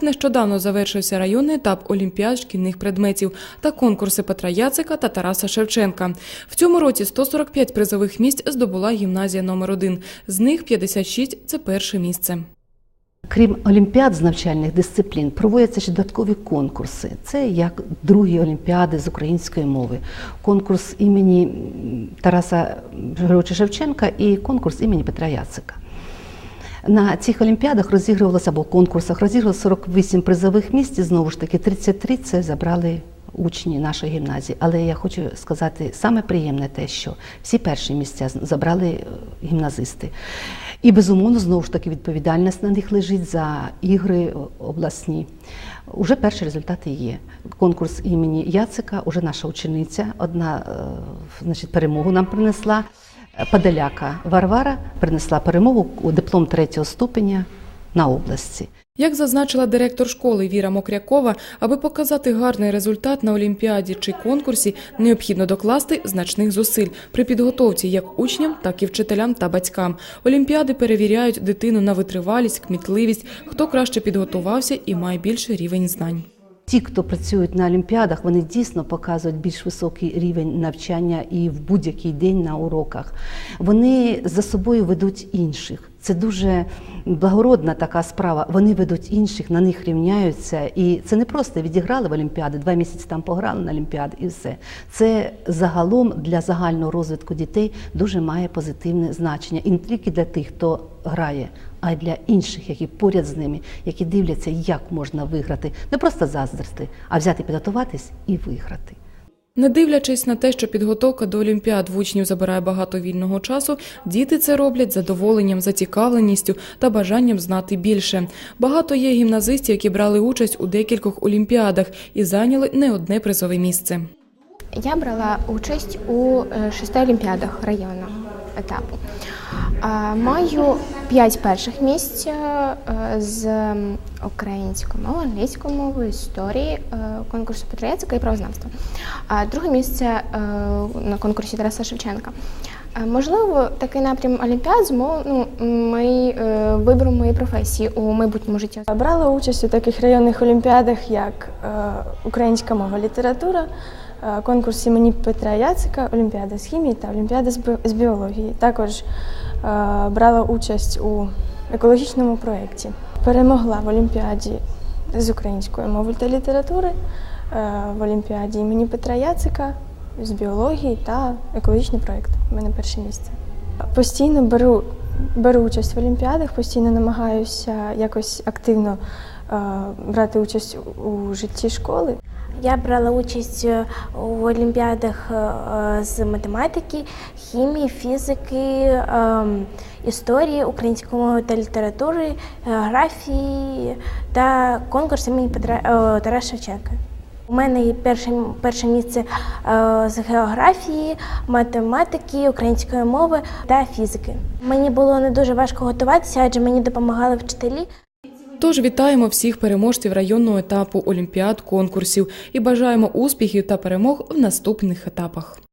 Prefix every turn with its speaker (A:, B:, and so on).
A: Нещодавно завершився районний етап олімпіад шкільних предметів та конкурси Петра Яцика та Тараса Шевченка. В цьому році 145 призових місць здобула гімназія номер 1 З них 56 – це перше місце.
B: Крім олімпіад з навчальних дисциплін, проводяться ще додаткові конкурси. Це як другі олімпіади з української мови, конкурс імені Тараса Григоровича Шевченка і конкурс імені Петра Яцика. На цих олімпіадах розігрувалося або конкурсах розігрувалося 48 призових місць. і Знову ж таки, 33 це забрали учні нашої гімназії. Але я хочу сказати, саме приємне те, що всі перші місця забрали е, гімназисти. І безумовно, знову ж таки, відповідальність на них лежить за ігри обласні. Уже перші результати є. Конкурс імені Яцика, уже наша учениця, одна е, значить, перемогу нам принесла. Подоляка Варвара принесла перемогу у диплом третього ступеня на області.
A: Як зазначила директор школи Віра Мокрякова, аби показати гарний результат на олімпіаді чи конкурсі, необхідно докласти значних зусиль при підготовці як учням, так і вчителям та батькам. Олімпіади перевіряють дитину на витривалість, кмітливість, хто краще підготувався і має більший рівень знань.
B: Ті, хто працюють на олімпіадах, вони дійсно показують більш високий рівень навчання і в будь-який день на уроках. Вони за собою ведуть інших. Це дуже благородна така справа. Вони ведуть інших, на них рівняються. І це не просто відіграли в Олімпіади, два місяці там пограли на Олімпіади і все. Це загалом для загального розвитку дітей дуже має позитивне значення. І не тільки для тих, хто грає, а й для інших, які поряд з ними, які дивляться, як можна виграти, не просто заздрити, а взяти, підготуватись і виграти.
A: Не дивлячись на те, що підготовка до олімпіад в учнів забирає багато вільного часу, діти це роблять задоволенням, зацікавленістю та бажанням знати більше. Багато є гімназистів, які брали участь у декількох олімпіадах і зайняли не одне призове місце.
C: Я брала участь у е, шести олімпіадах районного етапу. Маю п'ять перших місць е, з української мови, англійської мови, історії, е, конкурсу Петра Яцика і правознавства. Друге місце е, на конкурсі Тараса Шевченка. Е, Можливо, такий напрям Олімпіад ну, е, вибором моєї професії у майбутньому житті.
D: Брала участь у таких районних олімпіадах, як е, українська мова література, е, конкурс імені Петра Яцика, Олімпіада з хімії та Олімпіада з біології. Також е, брала участь у екологічному проєкті. Перемогла в Олімпіаді з української мови та літератури, е, в Олімпіаді імені Петра Яцика з біології та екологічний проєкт. У мене перше місце. Постійно беру, беру участь в олімпіадах, постійно намагаюся якось активно е, брати участь у житті школи.
E: Я брала участь е, у олімпіадах е, з математики, хімії, фізики, ем, історії, української мови та літератури, географії та конкурс імені Петра е, Тараса Шевченка. У мене є перше, перше місце з географії, математики, української мови та фізики. Мені було не дуже важко готуватися, адже мені допомагали вчителі.
A: Тож вітаємо всіх переможців районного етапу олімпіад, конкурсів і бажаємо успіхів та перемог в наступних етапах.